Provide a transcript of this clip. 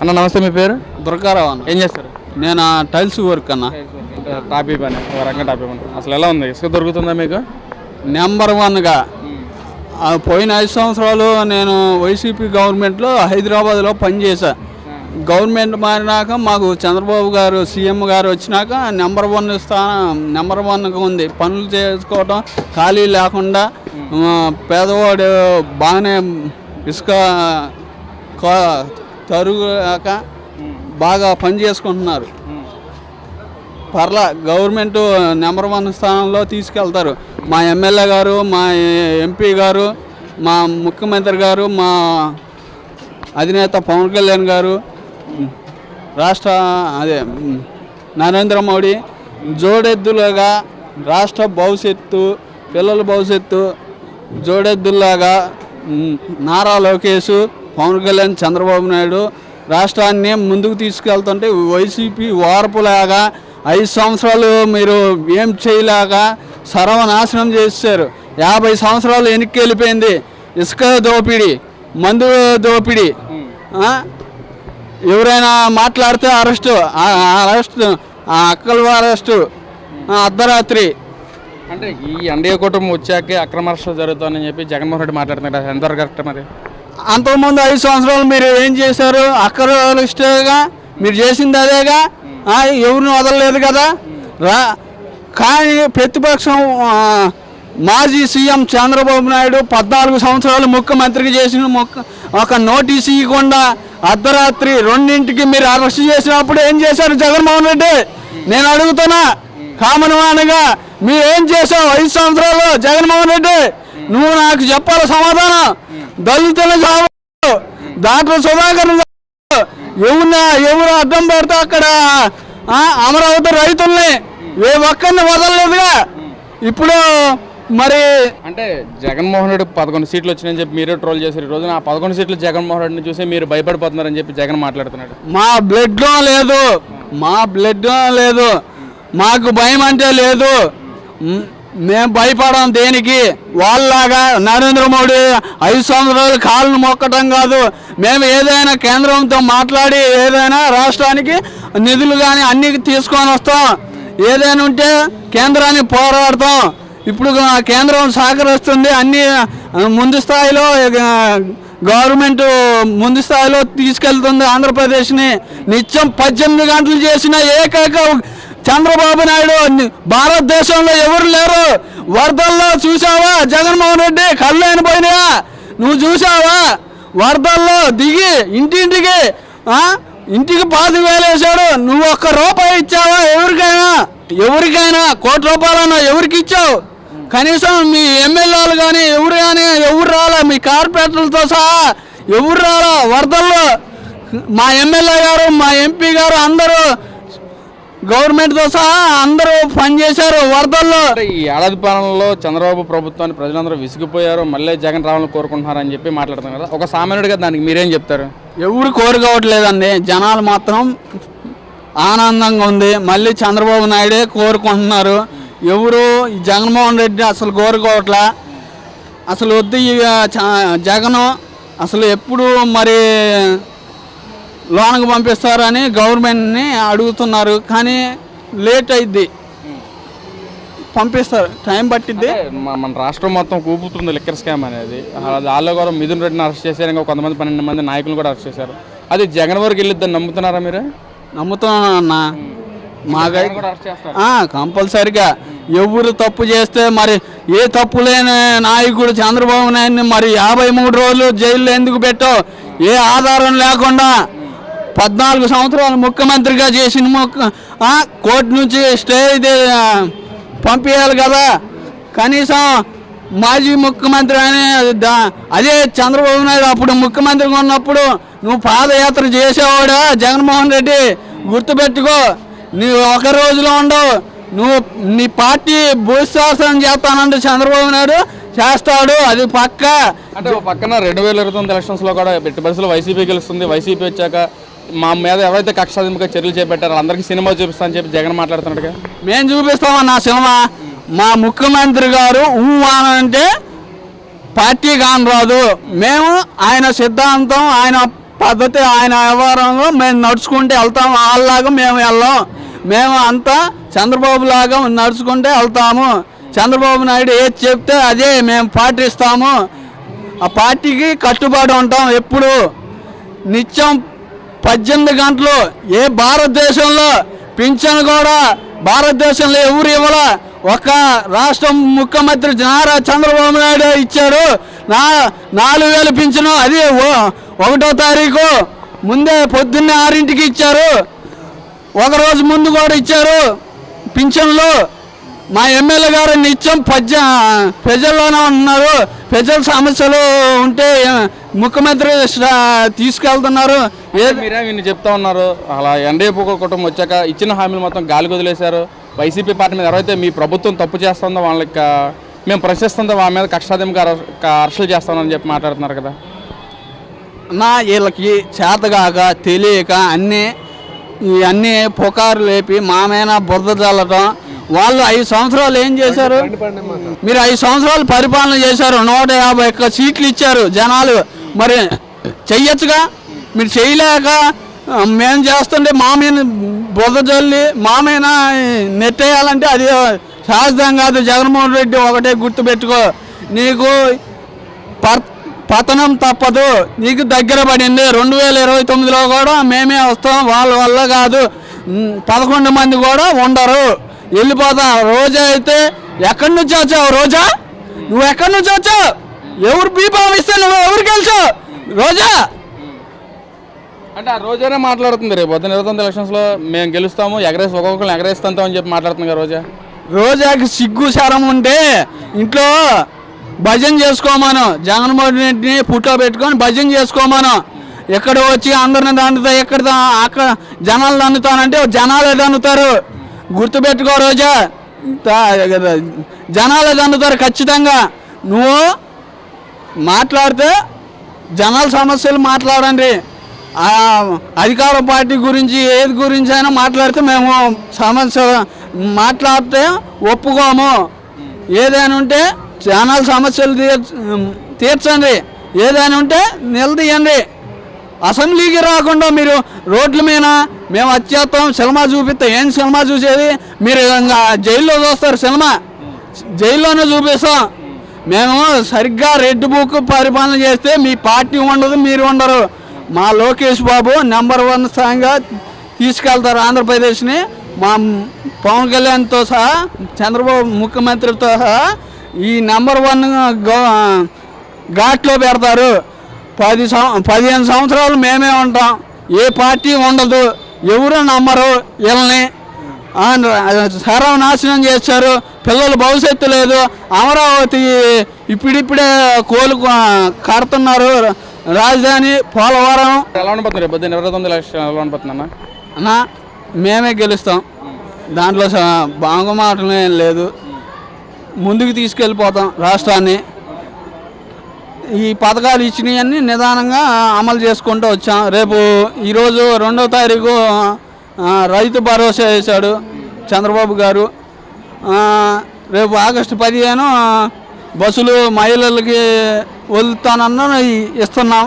అన్న నమస్తే మీ పేరు? దుర్గారావు అన్న. ఏం చేస్తారు? నేను టైల్స్ వర్క్ అన్న. టాపీ పని ఒక రకంగా టాపీ పని. అసలు ఎలా ఉంది? ఇసుక దొరుకుతుందా మీకు? నెంబర్ వన్గా పోయిన ఐదు సంవత్సరాలు నేను వైసీపీ గవర్నమెంట్లో హైదరాబాద్లో పనిచేశా. గవర్నమెంట్ మారినాక మాకు చంద్రబాబు గారు సీఎం గారు వచ్చినాక నెంబర్ వన్ స్థానం నెంబర్ వన్గా ఉంది. పనులు చేసుకోవటం ఖాళీ లేకుండా ఆ, పేదవాడు బాగానే ఇసుక కా- తరుగాక బాగా పని చేసుకుంటున్నారు. పర్లా గవర్నమెంట్ నెంబర్ వన్ స్థానంలో తీసుకెళ్తారు. మా ఎమ్మెల్యే గారు మా ఎంపీ గారు మా ముఖ్యమంత్రి గారు మా అధినేత పవన్ కళ్యాణ్ గారు రాష్ట్ర అదే నరేంద్ర మోడీ జోడెద్దులుగా రాష్ట్ర భవిష్యత్తు పిల్లల భవిష్యత్తు జోడెద్దుల్లాగా నారా లోకేష్ పవన్ కళ్యాణ్ చంద్రబాబు నాయుడు రాష్ట్రాన్ని ముందుకు తీసుకెళ్తుంటే వైసీపీ వార్పులాగా ఐదు సంవత్సరాలు మీరు ఏం చేయలేక సర్వనాశనం చేశారు. యాభై సంవత్సరాలు వెనక్కి వెళ్ళిపోయింది ఇసుక దోపిడీ మందు దోపిడీ ఎవరైనా మాట్లాడితే అరెస్టు అరెస్టు ఆ అక్కల అరెస్టు అర్ధరాత్రి. అంటే ఈ ఎన్డీఏ కుటుంబం వచ్చాకే అక్రమ అరెస్టులు జరుగుతుందని చెప్పి జగన్మోహన్ రెడ్డి మాట్లాడుతున్నారు ఎంత కరెక్ట్ మరి? అంతకుముందు ఐదు సంవత్సరాలు మీరు ఏం చేశారు? అక్కరగా మీరు చేసింది అదేగా? ఎవరిని వదలలేదు కదా? రా కానీ ప్రతిపక్షం మాజీ సీఎం చంద్రబాబు నాయుడు పద్నాలుగు సంవత్సరాలు ముఖ్యమంత్రికి చేసిన ముఖ్య ఒక నోటీస్ ఇవ్వకుండా అర్ధరాత్రి రెండింటికి మీరు అరెస్ట్ చేసినప్పుడు ఏం చేశారు జగన్మోహన్ రెడ్డి? నేను అడుగుతున్నా కామన్ మానగా మీరు ఏం చేసావు ఐదు సంవత్సరాలు జగన్మోహన్ రెడ్డి? నువ్వు నాకు చెప్పాలి సమాధానం. దళితుల చావు డాక్టర్ సుధాకర్ ఎవరిని ఎవరు అడ్డం పెడితే అక్కడ? అమరావతి రైతుల్ని. ఏ ఒక్కరిని వదలలేదుగా. ఇప్పుడు మరి అంటే జగన్మోహన్ రెడ్డి పదకొండు సీట్లు వచ్చినాయని చెప్పి మీరే ట్రోల్ చేశారు. ఈ రోజున ఆ పదకొండు సీట్లు జగన్మోహన్ రెడ్డిని చూసి మీరు భయపడిపోతున్నారని చెప్పి జగన్ మాట్లాడుతున్నాడు. మా బ్లడ్లో లేదు. మా బ్లడ్లో లేదు. మాకు భయం అంటే లేదు. మేము భయపడం దేనికి? వాళ్ళలాగా నరేంద్ర మోడీ ఐదు సంవత్సరాలు కాళ్ళను మొక్కటం కాదు. మేము ఏదైనా కేంద్రంతో మాట్లాడి ఏదైనా రాష్ట్రానికి నిధులు కానీ అన్ని తీసుకొని వస్తాం. ఏదైనా ఉంటే కేంద్రాన్ని పోరాడతాం. ఇప్పుడు కేంద్రం సహకరిస్తుంది అన్ని ముందు స్థాయిలో గవర్నమెంట్ ముందు స్థాయిలో తీసుకెళ్తుంది ఆంధ్రప్రదేశ్ని. నిత్యం పద్దెనిమిది గంటలు చేసిన ఏకైక చంద్రబాబు నాయుడు భారతదేశంలో ఎవరు లేరు? వరదల్లో చూసావా జగన్మోహన్ రెడ్డి కళ్ళు పోయినాయా? నువ్వు చూసావా వరదల్లో దిగి ఇంటింటికి ఇంటికి పాతి వేలు వేశాడు. నువ్వు ఒక్క రూపాయి ఇచ్చావా ఎవరికైనా? ఎవరికైనా? కోటి రూపాయలన్నా ఎవరికి ఇచ్చావు? కనీసం మీ ఎమ్మెల్యేలు కానీ ఎవరు కానీ ఎవరు రాలా? మీ కార్పొరేటర్లతో సహా ఎవరు రాలా? వరదల్లో మా ఎమ్మెల్యే గారు మా ఎంపీ గారు అందరూ గవర్నమెంట్తో సహా అందరూ పనిచేశారు వరదల్లో. ఈ ఏడాది పాలనలో చంద్రబాబు ప్రభుత్వాన్ని ప్రజలందరూ విసిగిపోయారు మళ్ళీ జగన్ రావాలని కోరుకుంటున్నారని చెప్పి మాట్లాడుతున్నారు కదా. ఒక సామాన్యుడిగా దానికి మీరేం చెప్తారు? ఎవరు కోరుకోవట్లేదండి. జనాలు మాత్రం ఆనందంగా ఉంది. మళ్ళీ చంద్రబాబు నాయుడే కోరుకుంటున్నారు. ఎవరు జగన్మోహన్ రెడ్డి అసలు కోరుకోవట్లా. అసలు వద్దు జగను. అసలు ఎప్పుడు మరి లోనకు పంపిస్తారని గవర్నమెంట్ని అడుగుతున్నారు. కానీ లేట్ అయింది పంపిస్తారు. టైం పట్టిద్ది. మన రాష్ట్రం మొత్తం కూపుతుంది లిక్కర్ స్కామ్ అనేది. దానిలో కూడా మిథున్ రెడ్డిని అరెస్ట్ చేశారు. ఇంకా కొంతమంది పన్నెండు మంది నాయకులు కూడా అరెస్ట్ చేశారు. అది జగన్ వరకు వెళ్ళిద్దని నమ్ముతున్నారా మీరు? నమ్ముతున్నాను అన్న. మాకై కంపల్సరిగా. ఎవరు తప్పు చేస్తే మరి ఏ తప్పు లేని నాయకుడు చంద్రబాబు నాయుడిని మరి యాభై మూడు రోజులు జైల్లో ఎందుకు పెట్టావు? ఏ ఆధారం లేకుండా పద్నాలుగు సంవత్సరాలు ముఖ్యమంత్రిగా చేసిన ముఖ్య కోర్టు నుంచి స్టే పంపించాలి కదా. కనీసం మాజీ ముఖ్యమంత్రి అని అదే చంద్రబాబు నాయుడు అప్పుడు ముఖ్యమంత్రిగా ఉన్నప్పుడు నువ్వు పాదయాత్ర చేసేవాడా? జగన్మోహన్ రెడ్డి గుర్తుపెట్టుకో నువ్వు ఒక రోజులో ఉండవు. నువ్వు నీ పార్టీ భూశాసనం చేస్తానంటే చంద్రబాబు నాయుడు చేస్తాడు అది పక్క. అంటే పక్కన రెండు వేల ఇరవై తొమ్మిది ఎలక్షన్స్లో కూడా ఎట్టి బస్సులో వైసీపీ గెలుస్తుంది. వైసీపీ వచ్చాక మా మీద ఎవరైతే కక్షాధిముఖ చర్యలు చేపట్టారో అందరికీ సినిమా చూపిస్తానని చెప్పి జగన్ మాట్లాడుతున్నాడుగా. మేము చూపిస్తామన్న సినిమా? మా ముఖ్యమంత్రి గారు ఊ అంటే పార్టీ కాని రాదు. మేము ఆయన సిద్ధాంతం ఆయన పద్ధతి ఆయన వ్యవహారంలో మేము నడుచుకుంటే వెళ్తాం వాళ్ళలాగా మేము వెళ్ళాం. మేము అంతా చంద్రబాబు లాగా నడుచుకుంటే వెళ్తాము. చంద్రబాబు నాయుడు ఏది చెప్తే అదే మేము పాటిస్తాము. ఆ పార్టీకి కట్టుబడి ఉంటాం ఎప్పుడు. నిత్యం పద్దెనిమిది గంటలు ఏ భారతదేశంలో పింఛన్ కూడా భారతదేశంలో ఎవరు ఇవ్వాల? ఒక రాష్ట్రం ముఖ్యమంత్రి నారా చంద్రబాబు నాయుడు ఇచ్చారు నా నాలుగు వేలు పింఛను అది ఓ- ఒకటో తారీఖు ముందే పొద్దున్నే ఆరింటికి ఇచ్చారు. ఒక రోజు ముందు కూడా ఇచ్చారు పింఛన్లు. మా ఎమ్మెల్యే గారు నిత్యం పద్య ప్రజల్లోనే ఉన్నారు. ప్రజల సమస్యలు ఉంటే ముఖ్యమంత్రి తీసుకెళ్తున్నారు. మీరే ఇన్ని చెప్తా ఉన్నారు. అలా ఎన్డీఏ కుటుంబం వచ్చాక ఇచ్చిన హామీలు మొత్తం గాలికి వదిలేశారు. వైసీపీ పార్టీ మీద ఎవరైతే మీ ప్రభుత్వం తప్పు చేస్తుందో వాళ్ళకి మేము ప్రశ్నిస్తుందో వాళ్ళ మీద కక్షాదింపుగా అరెస్టులు చేస్తామని చెప్పి మాట్లాడుతున్నారు కదా. నా వీళ్ళకి చేతగాక తెలియక అన్నీ ఈ అన్నీ పుకారు లేపి మామేన బురద చల్లటం. వాళ్ళు ఐదు సంవత్సరాలు ఏం చేశారు? మీరు ఐదు సంవత్సరాలు పరిపాలన చేశారు. నూట యాభై ఒక్క సీట్లు ఇచ్చారు జనాలు. మరి చెయ్యొచ్చుగా. మీరు చేయలేక మేము చేస్తుంటే మామయ్య మీద బురద జల్లి నెట్టేయాలంటే అది సహజం కాదు. జగన్మోహన్ రెడ్డి ఒకటే గుర్తుపెట్టుకో నీకు పర్ పతనం తప్పదు. నీకు దగ్గర పడింది. రెండు వేల ఇరవై తొమ్మిదిలో కూడా మేమే వస్తాం. వాళ్ళ వల్ల కాదు. పదకొండు మంది కూడా ఉండరు. వెళ్ళిపోతా. రోజా అయితే ఎక్కడి నుంచి వచ్చావు రోజా? నువ్వు ఎక్కడి నుంచి వచ్చావు? ఎవరు బీపాం ఇస్తే నువ్వు ఎవరికి వెళ్ళావు రోజా! అంటే ఆ రోజైనా మాట్లాడుతుంది రేపు పొద్దున ఇరవై తొమ్మిది ఎలక్షన్స్లో మేము గెలుస్తాము ఎగరేసి ఒక్కొక్కరిని ఎగరేస్తాం అని చెప్పి మాట్లాడుతుంది కదా రోజా. రోజాకి సిగ్గు శరం ఉంటే ఇంట్లో భజన చేసుకోమను. జగన్మోహన్ రెడ్డిని పుట్టో పెట్టుకొని భజన చేసుకోమను. ఎక్కడ వచ్చి అందరిని దండుతా ఎక్కడ అక్కడ జనాలు దండుతానంటే జనాలే దండుతారు. గుర్తుపెట్టుకో రోజా. జనాలే దండుతారు ఖచ్చితంగా. నువ్వు మాట్లాడితే జనాల సమస్యలు మాట్లాడండి. అధికార పార్టీ గురించి ఏది గురించి అయినా మాట్లాడితే మేము సమస్య మాట్లాడితే ఒప్పుకోము. ఏదైనా ఉంటే జనాల సమస్యలు తీర్చ తీర్చండి. ఏదైనా ఉంటే నిలదీయండి. అసెంబ్లీకి రాకుండా మీరు రోడ్ల మీద మేము వచ్చేస్తాం సినిమా చూపిస్తాం ఏం సినిమా చూసేది? మీరు జైల్లో చూస్తారు సినిమా. జైల్లోనే చూపిస్తాం. మేము సరిగ్గా రెడ్ బుక్ పరిపాలన చేస్తే మీ పార్టీ ఉండదు మీరు ఉండరు. మా లోకేష్ బాబు నెంబర్ వన్ స్థాయిగా తీసుకెళ్తారు ఆంధ్రప్రదేశ్ని. మా పవన్ కళ్యాణ్తో సహా చంద్రబాబు ముఖ్యమంత్రితో సహా ఈ నెంబర్ వన్ ఘాట్లో పెడతారు. పది సం పదిహేను సంవత్సరాలు మేమే ఉంటాం. ఏ పార్టీ ఉండదు. ఎవరు నమ్మరు వీళ్ళని. సర్వనాశనం చేశారు. పిల్లల భవిష్యత్తు లేదు. అమరావతి ఇప్పుడిప్పుడే కోలు కడుతున్నారు రాజధాని పోలవరం. ఎలా ఉండబోతుంది రేపు పొద్దున ఇరవై తొమ్మిది ఎలక్షన్ ఎలా ఉండబోతుంది అన్న? మేమే గెలుస్తాం. దాంట్లో ఏం లేదు. ముందుకు తీసుకెళ్ళిపోతాం రాష్ట్రాన్ని. ఈ పథకాలు ఇచ్చినవన్నీ నిదానంగా అమలు చేసుకుంటూ వచ్చాం. రేపు ఈరోజు రెండో తారీఖు రైతు భరోసా వేశాడు చంద్రబాబు గారు. రేపు ఆగస్టు పదిహేను బస్సులు మహిళలకి వదులుతానన్న ఇస్తున్నాం.